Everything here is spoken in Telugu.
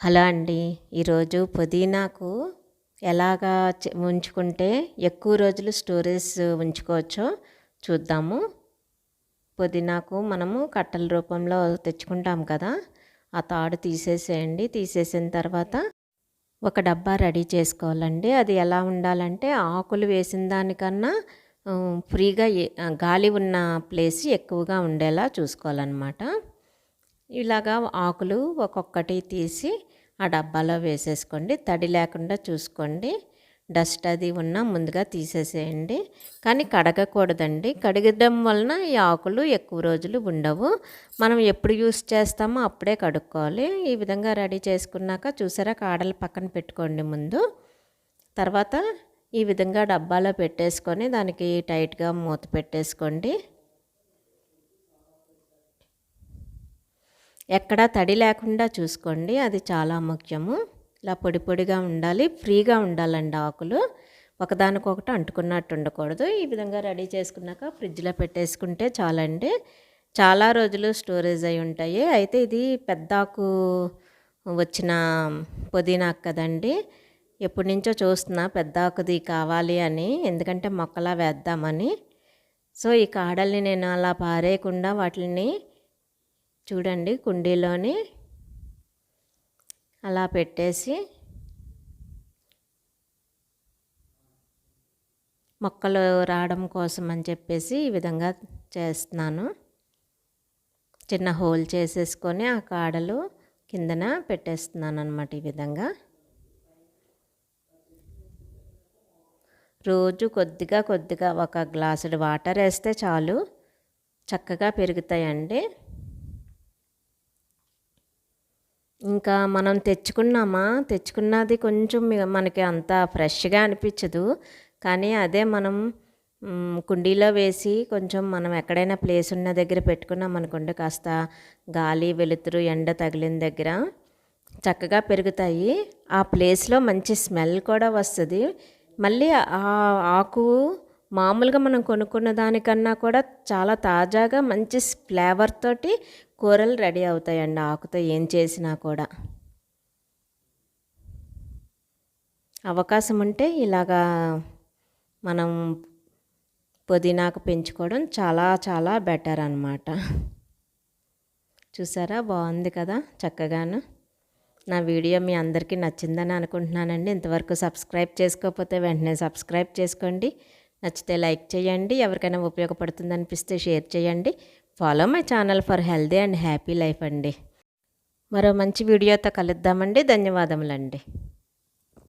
హలో అండి. ఈరోజు పుదీనాకు ఎలాగా ఉంచుకుంటే ఎక్కువ రోజులు స్టోరేజ్ ఉంచుకోవచ్చో చూద్దాము. పుదీనాకు మనము కట్టల రూపంలో తెచ్చుకుంటాం కదా ఆ తాడు తీసేసేయండి. తీసేసిన తర్వాత ఒక డబ్బా రెడీ చేసుకోవాలండి. అది ఎలా ఉండాలంటే ఆకులు వేసిన దానికన్నా ఫ్రీగా గాలి ఉన్న ప్లేస్ ఎక్కువగా ఉండేలా చూసుకోవాలన్నమాట. ఇలాగా ఆకులు ఒక్కొక్కటి తీసి ఆ డబ్బాలో వేసేసుకోండి. తడి లేకుండా చూసుకోండి. డస్ట్ అది ఉన్నా ముందుగా తీసేసేయండి. కానీ కడగకూడదండి. కడగడం వలన ఈ ఆకులు ఎక్కువ రోజులు ఉండవు. మనం ఎప్పుడు యూస్ చేస్తామో అప్పుడే కడుక్కోవాలి. ఈ విధంగా రెడీ చేసుకున్నాక చూసారా? కాడలు పక్కన పెట్టుకోండి ముందు. తర్వాత ఈ విధంగా డబ్బాలో పెట్టేసుకొని దానికి టైట్గా మూత పెట్టేసుకోండి. ఎక్కడా తడి లేకుండా చూసుకోండి అది చాలా ముఖ్యము. ఇలా పొడి పొడిగా ఉండాలి ఫ్రీగా ఉండాలండి ఆకులు. ఒకదానికొకటి అంటుకున్నట్టు ఉండకూడదు. ఈ విధంగా రెడీ చేసుకున్నాక ఫ్రిడ్జ్లో పెట్టేసుకుంటే చాలండి. చాలా రోజులు స్టోరేజ్ అయి ఉంటాయి. అయితే ఇది పెద్ద ఆకు వచ్చిన పుదీనా కదండి. ఎప్పటి నుంచో చూస్తున్నా పెద్ద ఆకుది కావాలి అని ఎందుకంటే మొక్కలా వేద్దామని. సో ఈ కాడల్ని నేను అలా పారేయకుండా వాటిని చూడండి కుండీలోని అలా పెట్టేసి మొక్కలు రావడం కోసం అని చెప్పేసి ఈ విధంగా చేస్తున్నాను. చిన్న హోల్ చేసేసుకొని ఆ కాడలు కిందన పెట్టేస్తున్నాను అనమాట ఈ విధంగా. రోజు కొద్దిగా కొద్దిగా ఒక గ్లాసుడు వాటర్ వేస్తే చాలు చక్కగా పెరుగుతాయండి. ఇంకా మనం తెచ్చుకున్నామా? తెచ్చుకున్నది కొంచెం మనకి అంత ఫ్రెష్గా అనిపించదు కానీ అదే మనం కుండీలో వేసి కొంచెం మనం ఎక్కడైనా ప్లేస్ ఉన్న దగ్గర పెట్టుకున్నాం అనుకోండి కాస్త గాలి వెలుతురు ఎండ తగిలిన దగ్గర చక్కగా పెరుగుతాయి. ఆ ప్లేస్లో మంచి స్మెల్ కూడా వస్తుంది. మళ్ళీ ఆ ఆకు మామూలుగా మనం కొనుక్కున్న దానికన్నా కూడా చాలా తాజాగా మంచి ఫ్లేవర్ తోటి కూరలు రెడీ అవుతాయండి ఆకుతో ఏం చేసినా కూడా. అవకాశం ఉంటే ఇలాగా మనం పుదీనాకు పెంచుకోవడం చాలా చాలా బెటర్ అనమాట చూసారా? బాగుంది కదా చక్కగాను. నా వీడియో మీ అందరికీ నచ్చిందని అనుకుంటున్నానండి. ఇంతవరకు సబ్స్క్రైబ్ చేసుకోకపోతే వెంటనే సబ్స్క్రైబ్ చేసుకోండి. నచ్చితే లైక్ చేయండి. ఎవరికైనా ఉపయోగపడుతుంది అనిపిస్తే షేర్ చేయండి. Follow my channel for healthy and happy life అండి. మరో మంచి వీడియోతో కలుద్దామండి. ధన్యవాదములండి.